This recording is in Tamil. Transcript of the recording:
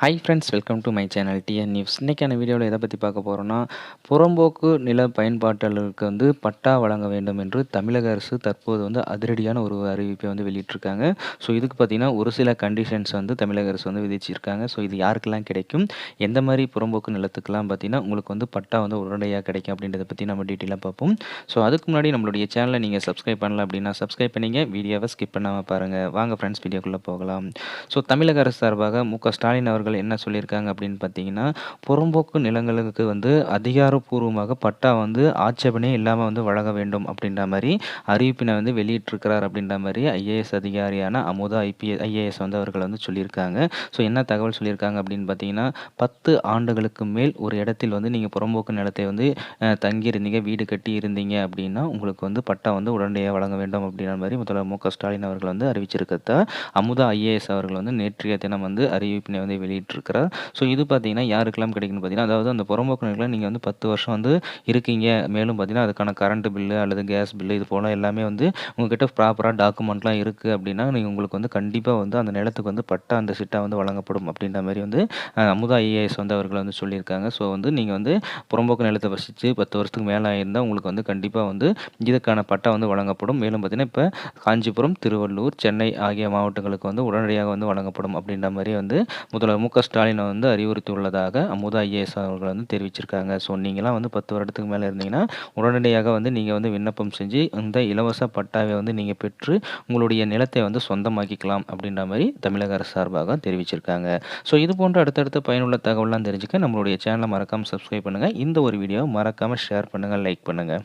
Hi friends welcome to my channel TN news இன்றைக்கான வீடியோவில் எதை பற்றி பார்க்க போகிறோன்னா புறம்போக்கு நில பயன்பாட்டாளர்களுக்கு வந்து பட்டா வழங்க வேண்டும் என்று தமிழக அரசு தற்போது வந்து அதிரடியான ஒரு அறிவிப்பை வந்து வெளியிட்டிருக்காங்க. ஸோ இதுக்கு பார்த்தீங்கன்னா ஒரு சில கண்டிஷன்ஸ் வந்து தமிழக அரசு வந்து விதிச்சிருக்காங்க. ஸோ இது யாருக்கெல்லாம் கிடைக்கும்? எந்த மாதிரி புறம்போக்கு நிலத்துக்கெல்லாம் பார்த்தீங்கன்னா உங்களுக்கு வந்து பட்டா வந்து உடனடியாக கிடைக்கும் அப்படின்றத பற்றி நம்ம டீட்டெயிலாக பார்ப்போம். ஸோ அதுக்கு முன்னாடி நம்மளுடைய சேனலை நீங்கள் சப்ஸ்கிரைப் பண்ணல அப்படின்னா சப்ஸ்கிரைப் பண்ணிங்க. வீடியோவை ஸ்கிப் பண்ணாமல் பாருங்கள் வாங்க ஃப்ரெண்ட்ஸ் வீடியோக்குள்ளே போகலாம். ஸோ தமிழக அரசு சார்பாக மு ஸ்டாலின் அவர்கள் என்ன சொல்லியிருக்காங்க அப்படின்னு பார்த்தீங்கன்னா புறம்போக்கு நிலங்களுக்கு வந்து அதிகாரப்பூர்வமாக பட்டா வந்து ஆட்சேபனே இல்லாமல் வந்து வழங்க வேண்டும் அப்படின்ற மாதிரி அறிவிப்பினை வந்து வெளியிட்டிருக்கிறார் அப்படின்ற மாதிரி ஐஏஎஸ் அதிகாரியான அமுதா ஐபிஎஸ் ஐஏஎஸ் வந்து அவர்கள் வந்து சொல்லியிருக்காங்க. ஸோ என்ன தகவல் சொல்லியிருக்காங்க அப்படின்னு பார்த்தீங்கன்னா பத்து ஆண்டுகளுக்கு மேல் ஒரு இடத்தில் வந்து நீங்கள் புறம்போக்கு நிலத்தை வந்து தங்கியிருந்தீங்க வீடு கட்டி இருந்தீங்க அப்படின்னா உங்களுக்கு வந்து பட்டா வந்து உடனடியாக வழங்க வேண்டும் அப்படின்ற மாதிரி முதல்வர் மு க ஸ்டாலின் அவர்கள் வந்து அறிவிச்சிருக்கிறதா அமுதா ஐஏஎஸ் அவர்கள் வந்து நேற்றைய தினம் வந்து அறிவிப்பினை வந்து இருக்கிறார் ஸோ இது பார்த்தீங்கன்னா யாருக்கெல்லாம் கிடைக்குன்னு பார்த்தீங்கன்னா அதாவது அந்த புறம்போக்கு நிலங்களை நீங்கள் வந்து பத்து வருஷம் வந்து இருக்கீங்க. மேலும் பார்த்தீங்கன்னா அதுக்கான கரண்ட் பில்லு அல்லது கேஸ் பில்லு இது போல் எல்லாமே வந்து உங்ககிட்ட ப்ராப்பராக டாக்குமெண்ட்லாம் இருக்குது அப்படின்னா நீங்கள் உங்களுக்கு வந்து கண்டிப்பாக வந்து அந்த நிலத்துக்கு வந்து பட்டா அந்த சிட்டா வந்து வழங்கப்படும் அப்படின்ற மாதிரி வந்து அமுதா ஐஏஎஸ் வந்து அவர்கள் வந்து சொல்லியிருக்காங்க. ஸோ வந்து நீங்கள் வந்து புறம்போக்கு நிலத்தை வசித்து பத்து வருஷத்துக்கு மேலே ஆயிருந்தால் உங்களுக்கு வந்து கண்டிப்பாக வந்து இதுக்கான பட்டா வந்து வழங்கப்படும். மேலும் பார்த்தீங்கன்னா இப்போ காஞ்சிபுரம் திருவள்ளூர் சென்னை ஆகிய மாவட்டங்களுக்கு வந்து உடனடியாக வந்து வழங்கப்படும் அப்படின்ற மாதிரி வந்து முதல்வர் மு க ஸ்டாலின் வந்து அறிவுறுத்தியுள்ளதாக அமுதா ஐஏஎஸ் அவர்கள் வந்து தெரிவிச்சிருக்காங்க. ஸோ நீங்களாம் வந்து பத்து வருடத்துக்கு மேலே இருந்தீங்கன்னா உடனடியாக வந்து நீங்கள் வந்து விண்ணப்பம் செஞ்சு இந்த இலவச பட்டாவை வந்து நீங்கள் பெற்று உங்களுடைய நிலத்தை வந்து சொந்தமாக்கிக்கலாம் அப்படின்ற மாதிரி தமிழக அரசு சார்பாக தெரிவிச்சிருக்காங்க. ஸோ இது போன்ற அடுத்தடுத்த பயனுள்ள தகவலாம் தெரிஞ்சுக்க நம்மளுடைய சேனலை மறக்காமல் சப்ஸ்கிரைப் பண்ணுங்கள் இந்த ஒரு வீடியோவை மறக்காமல் ஷேர் பண்ணுங்கள் லைக் பண்ணுங்கள்